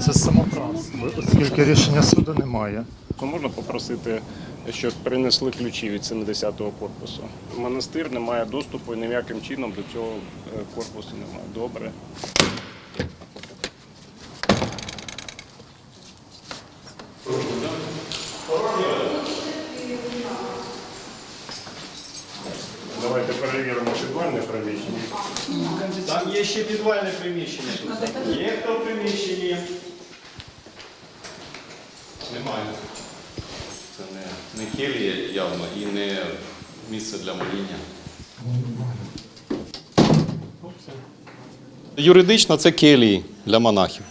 Це самоправство, оскільки рішення суду немає. То можна попросити, щоб принесли ключі від 70-го корпусу. Монастир не має доступу і ніяким чином до цього е, корпусу немає. Добре. Давайте перевіримо підвальне приміщення. Там є ще підвальне приміщення. тут. Є хто в приміщенні? Немає. Це не, не келія явно і не місце для моління. Юридично це келії для монахів.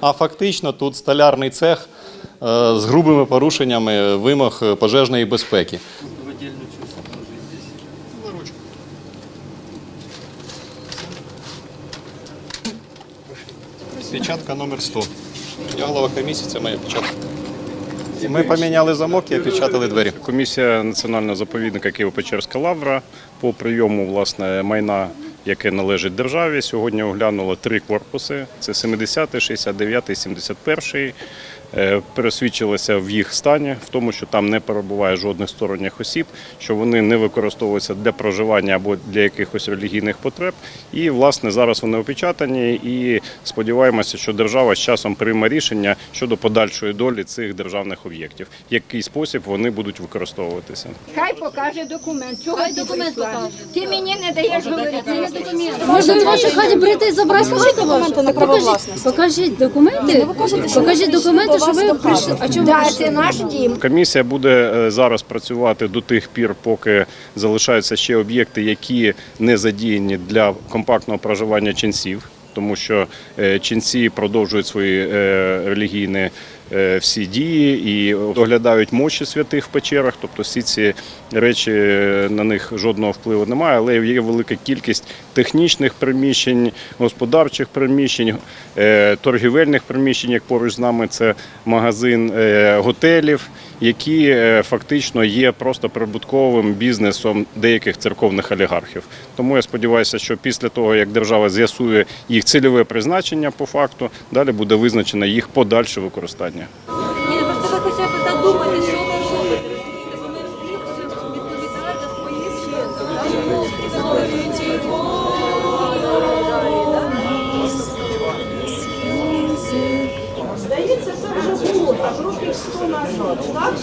А фактично тут столярний цех е, з грубими порушеннями вимог пожежної безпеки. Печатка номер 100. Я голова комісії, це моя печатка. Ми поміняли замок і опечатали двері. Комісія національного заповідника Києво-Печерська лавра по прийому власне майна, яке належить державі, сьогодні оглянула три корпуси: це 70, 69 і 71. Е, Пересвідчилася в їх стані, в тому, що там не перебуває жодних сторонніх осіб, що вони не використовуються для проживання або для якихось релігійних потреб. І власне зараз вони опечатані. І сподіваємося, що держава з часом прийме рішення щодо подальшої долі цих державних об'єктів, в який спосіб вони будуть використовуватися. Хай покаже документ. Чого Хай ти документ покаже. Ти мені не даєш говорити. Це не документ. Може в вашій хаті прийти і забрати документи на право власності? Покажіть документи, покажіть документи, що ви прийшли. А чому Да, це наш дім. Комісія буде е, зараз працювати до тих пір, поки залишаються ще об'єкти, які не задіяні для компактного проживання ченців, тому що е, ченці продовжують свої е, релігійні всі дії і доглядають мощі святих в печерах. Тобто всі ці речі е, на них жодного впливу немає, але є велика кількість технічних приміщень, господарчих приміщень, е, торгівельних приміщень, як поруч з нами це магазин е, готелів, які е, фактично є просто прибутковим бізнесом деяких церковних олігархів. Тому я сподіваюся, що після того, як держава з'ясує їх цільове призначення по факту, далі буде визначено їх подальше використання майбутнє. Ні, ну, просто ви хоча б задумати, що ви робите. Вони всі відповідають за свої Здається, це вже було так років 100 назад. Так,